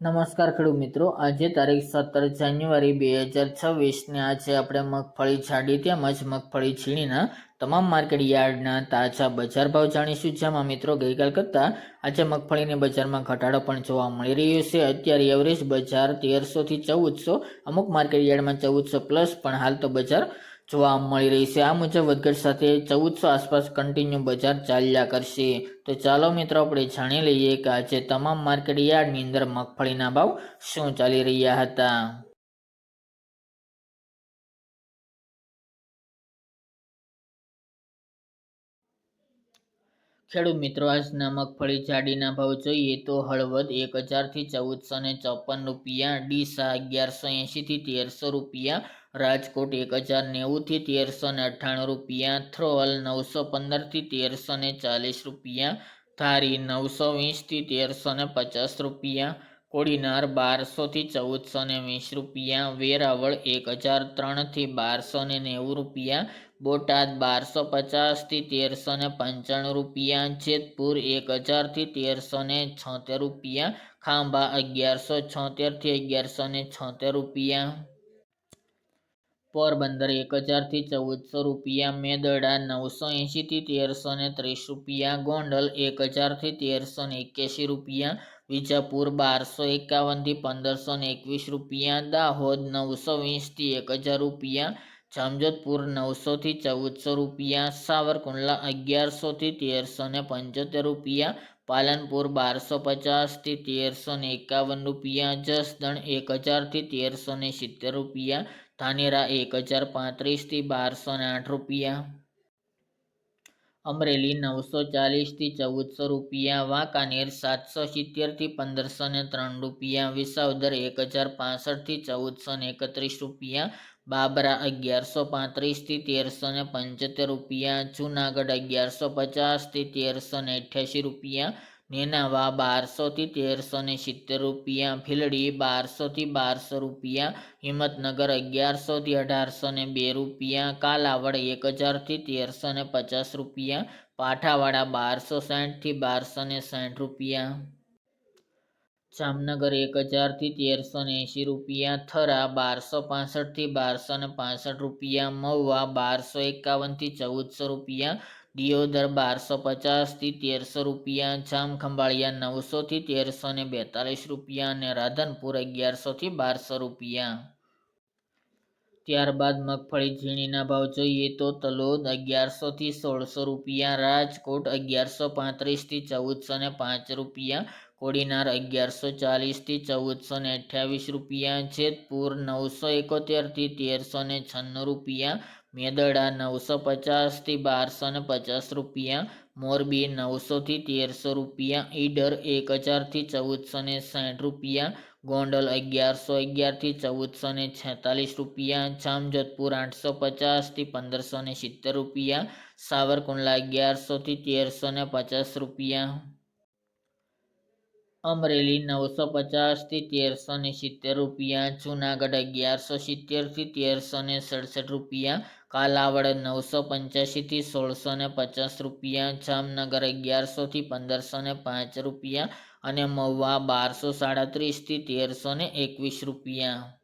નમસ્કાર ખેડૂત મિત્રો. આજે તારીખ સત્તર જાન્યુઆરી બે હજાર છવ્વીસને આજે આપણે મગફળી જાડી તેમજ મગફળી છીણીના તમામ માર્કેટ યાર્ડના તાજા બજાર ભાવ જાણીશું. જેમાં મિત્રો ગઈકાલ કરતાં આજે મગફળીની બજારમાં ઘટાડો પણ જોવા મળી રહ્યો છે. અત્યારે એવરેજ બજાર તેરસોથી ચૌદસો, અમુક માર્કેટ યાર્ડમાં ચૌદસો પ્લસ પણ હાલ તો બજાર જોવા મળી રહી છે. આ મુજબ વધઘટ સાથે ચૌદસો આસપાસ કન્ટિન્યુ બજાર ચાલ્યા કરશે. તો ચાલો મિત્રો, આપણે જાણી લઈએ કે આજે તમામ માર્કેટ યાર્ડની અંદર મગફળીના ભાવ શું ચાલી રહ્યા હતા. ખેડૂત મિત્રો, આજના મગફળી જાડીના ભાવ જોઈએ તો હળવદ એક હજારથી ચૌદસો ને ચોપન રૂપિયા, ડીસા અગિયારસો એંશીથી તેરસો રૂપિયા, રાજકોટ એક હજાર નેવુંથી તેરસો ને અઠ્ઠાણું રૂપિયા થ્રોલ નવસો પંદરથી તેરસો ને ચાલીસ રૂપિયા, ધારી નવસો વીસથી તેરસો ને પચાસ રૂપિયા કોડીનાર બારસોથી ચૌદસો ને વીસ રૂપિયા, વેરાવળ એક હજાર ત્રણથી બારસો ને નેવું રૂપિયા, બોટાદ બારસો પચાસથી તેરસો ને પંચાણું રૂપિયા, જેતપુર એક હજારથી તેરસો ને છોતેર રૂપિયા, ખાંભા અગિયારસો છોતેરથી અગિયારસો ને છોતેર રૂપિયા. પોરબંદર એક હજારથી ચૌદસો રૂપિયા, મેદડા નવસો એંશીથી તેરસો ને ત્રીસ રૂપિયા, ગોંડલ એક હજારથી તેરસો ને એક્યાસી રૂપિયા વિજાપુર બારસો એકાવનથી પંદરસો ને એકવીસ રૂપિયા, દાહોદ નવસો વીસથી એક હજાર રૂપિયા, જામજોધપુર નવસોથી ચૌદસો રૂપિયા, સાવરકુંડલા અગિયારસોથી તેરસો ને પંચોતેર રૂપિયા, પાલનપુર બારસો પચાસથી તેરસો ને એકાવન રૂપિયા, જસદણ એક હજારથી તેરસો ને સિત્તેર રૂપિયા, ધાનેરા એક હજાર પાંત્રીસથી બારસો ને આઠ રૂપિયા. અમરેલી નવસો ચાલીસથી ચૌદસો રૂપિયા, વાંકાનેર સાતસો સિત્તેરથી પંદરસો ને ત્રણ રૂપિયા, વિસાવદર એક હજાર પાસઠથી ચૌદસો ને એકત્રીસ રૂપિયા, બાબરા અગિયારસો પાંત્રીસથી તેરસો ને પંચોતેર રૂપિયા, જુનાગઢ અગિયારસો પચાસથી તેરસો ને રૂપિયા નેનાવા બારસોથી તેરસો ને સિત્તેર રૂપિયા, ભીલડી બારસોથી બારસો રૂપિયા, હિંમતનગર અગિયારસોથી અઢારસો ને બે રૂપિયા, કાલાવડ એક હજારથી તેરસો ને પચાસ રૂપિયા, પાઠાવાડા બારસો સાઠથી બારસો ને સાઠ રૂપિયા. જામનગર એક હજારથી તેરસો ને એંશી રૂપિયા, થરા બારસો પાસઠથી બારસો ને પાસઠ રૂપિયા, મહુવા બારસો એકાવનથી ચૌદસો રૂપિયા દિયોદર બારસો પચાસથી તેરસો રૂપિયા, જામ ખંભાળિયા નવસોથી તેરસો ને બેતાલીસ રૂપિયા અને રાધનપુર અગિયારસોથી બારસો રૂપિયા. ત્યારબાદ મગફળી ઝીણીના ભાવ જોઈએ તો તલોદ અગિયારસોથી સોળસો રૂપિયા, રાજકોટ અગિયારસો પાંત્રીસથી ચૌદસો ને પાંચ રૂપિયા, કોડીનાર અગિયારસો ચાલીસથી ચૌદસો ને અઠ્યાવીસ રૂપિયા જેતપુર નવસો એકોતેરથી તેરસો ને છન્નું રૂપિયા, મેદડા નવસો પચાસથી બારસો ને પચાસ રૂપિયા મોરબી નવસોથી તેરસો રૂપિયા, ઈડર એક હજારથી ચૌદસો ને સાઠ રૂપિયા, ગોંડલ અગિયારસો અગિયારથી ચૌદસો ને છેતાલીસ રૂપિયા, જામજોધપુર આઠસો પચાસથી પંદરસો ને સિત્તેર રૂપિયા, સાવરકુંડલા અગિયારસોથી તેરસો ને પચાસ રૂપિયા. અમરેલી નવસો પચાસથી તેરસો ને સિત્તેર રૂપિયા, જુનાગઢ અગિયારસો સિત્તેરથી તેરસો ને સડસઠ રૂપિયા, કાલાવડ નવસો પંચ્યાસીથી સોળસો ને પચાસ રૂપિયા, જામનગર અગિયારસોથી પંદરસો ને પાંચ રૂપિયા અને મહુવા બારસો સાડત્રીસથી તેરસો ને એકવીસ રૂપિયા.